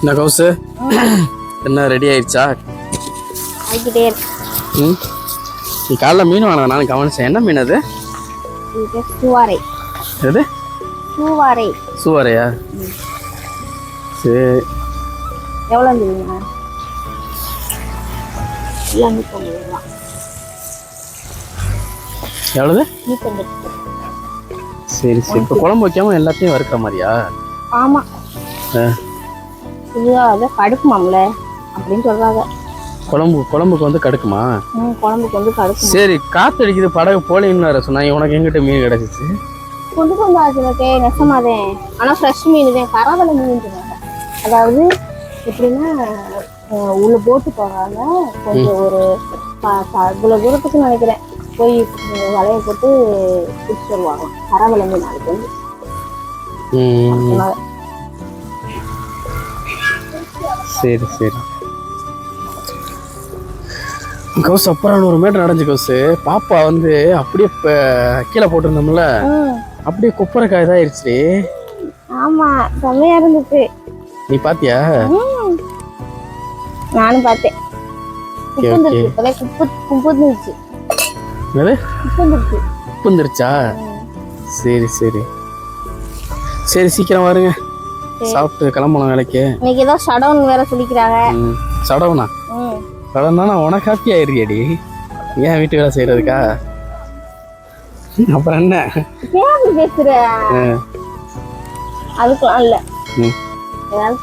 என்ன கவுசு என்ன ரெடி ஆயிடுச்சா? இருக்கு. ம்? நீ காலைல மீன் வாங்க நான் கவனிச்சேன். என்ன மீன் அது? சுவாரை. எது? சுவாரை. சுவரையா? சரி. எவ்வளோ எவ்வளவு? நூற்றம்பது. சரி சரி. இப்போ குழம்பு வைக்காம எல்லாத்தையும் வறுக்கிற மாதிரியா? ஆமாம் ஆ. இது அதை கடுக்குமாம்ல? அப்படின்னு சொல்கிறாங்க குழம்பு குழம்புக்கு வந்து கடுக்குமா? குழம்புக்கு வந்து கடுக்கும்? சரி காத்து அடிக்குது படகு போலின்னு வேற சொன்னாங்க உனக்கு எங்கிட்ட மீன் கிடைச்சிச்சு? கொண்டு வந்து ஆச்சுலக்கே நெசமாதே. ஆனால் ஃப்ரெஷ் மீன் தான் கரவலை மீன் சொன்னாங்க அதாவது எப்படின்னா உள்ள போட்டு போகாம கொஞ்சம் ஒரு இவ்வளோ தூரத்துக்கு நினைக்கிறேன். போய் வலைய போட்டு பிடிச்சிட்டு வருவாங்க. மீன் அதுக்கு வந்து. சரி சரி. கவுசு அப்புறம் ஒரு மீட்டர் நடந்து கவுசு பாப்பா வந்து அப்படியே இப்போ கீழே போட்டிருந்தோம்ல. அப்படியே குப்பரைக்காய் இதாயிருச்சு ஆமாம் செம்மையாக இருந்துச்சு. நீ பாத்தியா. நானும் பார்த்தேன். குப்பந்துருச்சு குப்பு குப்புந்துருச்சு என்னது? உப்புந்துருச்சா. சரி சரி. சரி சீக்கிரம் வருங்க. சாப்பிட்டு கிளம்பலாம் வேலைக்கு. இன்னைக்கு ஏதோ ஷடவுன் வேற சொல்லிக்கிறாங்க. சடவுனா சடவுனா உனக்கு ஹாப்பி ஆயிருக்கியடி ஏன் வீட்டு வேலை செய்யறதுக்கா? அப்புறம் என்ன? பேசுற? அதுக்கெல்லாம் இல்ல. ஏதாவது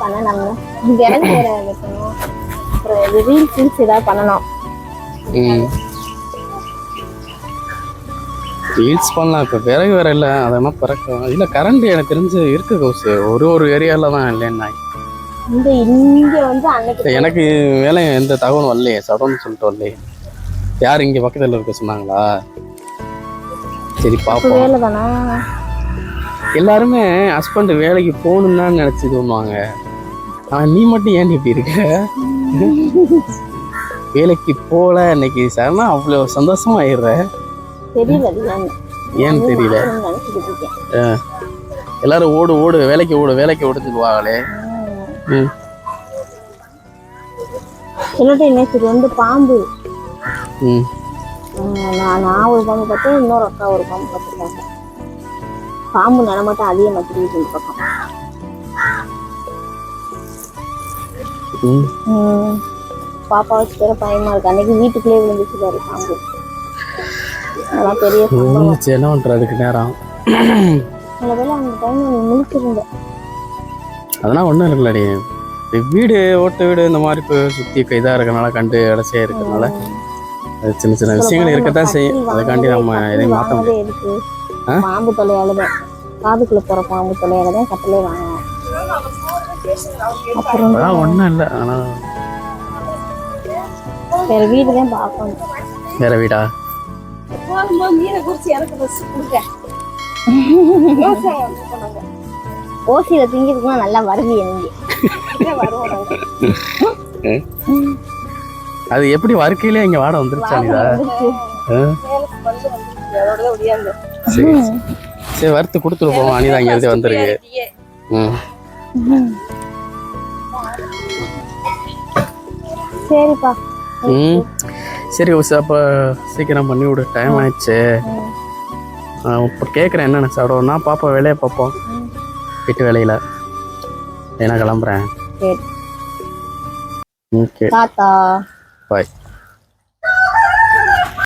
வேற வைக்கணும் அப்புறம் ரீல்ஸ் ரீல்ஸ் ஏதாவது பண்ணணும். ம் ரீல்ஸ் பண்ணலாம். இப்போ விறகு வேற இல்லை. அதெல்லாம் பிறக்கும் இல்லை கரண்ட் எனக்கு தெரிஞ்சு இருக்கு கௌசு ஒரு ஒரு ஏரியாவில் தான் இல்லைன்னா இந்த இங்க வந்து அன்னைக்கு எனக்கு வேலை எந்த தகவலும் வரலையே. சடம்னு சொல்லிட்டு வரலையே. யார் இங்கே பக்கத்தில் இருக்க சொன்னாங்களா? சரி பார்ப்போம் வேலை தானா? எல்லாருமே ஹஸ்பண்ட் வேலைக்கு போகணும்னு தான் நினச்சி இது பண்ணுவாங்க ஆனால் நீ மட்டும் ஏன் இப்படி இருக்க? வேலைக்கு போகல இன்னைக்கு சரணா அவ்வளோ சந்தோஷமா ஆயிடுற? தெரியல ஏன்னு. தெரியல? எல்லாரும் ஓடு ஓடு வேலைக்கு ஓடு வேலைக்கு ஓடு சொல்லுவாங்களே. ம். சொல்லிட்டு நேற்று வந்து பாம்பு? நான் நான் ஒரு பாம்பு பார்த்தேன் இன்னொரு அக்கா ஒரு பாம்பு பார்த்துருக்காங்க. பாம்பு நடமாட்டம் அதிக மாற்றிக்கிட்டு இந்த பக்கம். பாப்பா வச்சு பேர பயமா இருக்கு. அன்னைக்கு வீட்டுக்குள்ளே விழுந்துச்சு பாரு பாம்பு. அதெல்லாம் பெரிய விழுந்துச்சு என்ன பண்ணுற அதுக்கு நேரம். அதெல்லாம் ஒன்றும் இருக்குல்லடி வீடு ஓட்டு வீடு இந்த மாதிரி இப்போ சுற்றி இதாக இருக்கனால கண்டு அடைச்சியாக இருக்கிறனால அது சின்ன சின்ன விஷயங்கள் இருக்கத்தான் செய்யும். அதுக்காண்டி நம்ம எதையும் மாற்ற முடியாது? பாம்பு தொலையால தான். காதுக்குள்ள போற பாம்பு தொலையால தான் கட்டளை வாங்கினேன். அப்புறம் ஒன்றும் இல்லை. ஆனால் வேற வீடு தான் பார்க்கணும். வேற வீடா? ஓசியில திங்கிறதுக்குலாம் நல்லா வருவிய நீங்க. அது எப்படி வறுக்கையிலே இங்கே வாட வந்துருச்சா நீதா? சரி சரி. சரி வறுத்து கொடுத்துட்டு போவோம். அனிதா இங்கே இருந்து வந்துருக்கு. ம். சரிப்பா. ம். சரி உசு அப்போ சீக்கிரம் பண்ணி விடு. டைம் ஆயிடுச்சு. இப்போ கேட்குறேன் என்னென்ன சாப்பிடுவோம்னா பாப்பா வேலையை பார்ப்போம். வீட்டு வேலையில். ஏன்னா கிளம்புறேன். Okay bye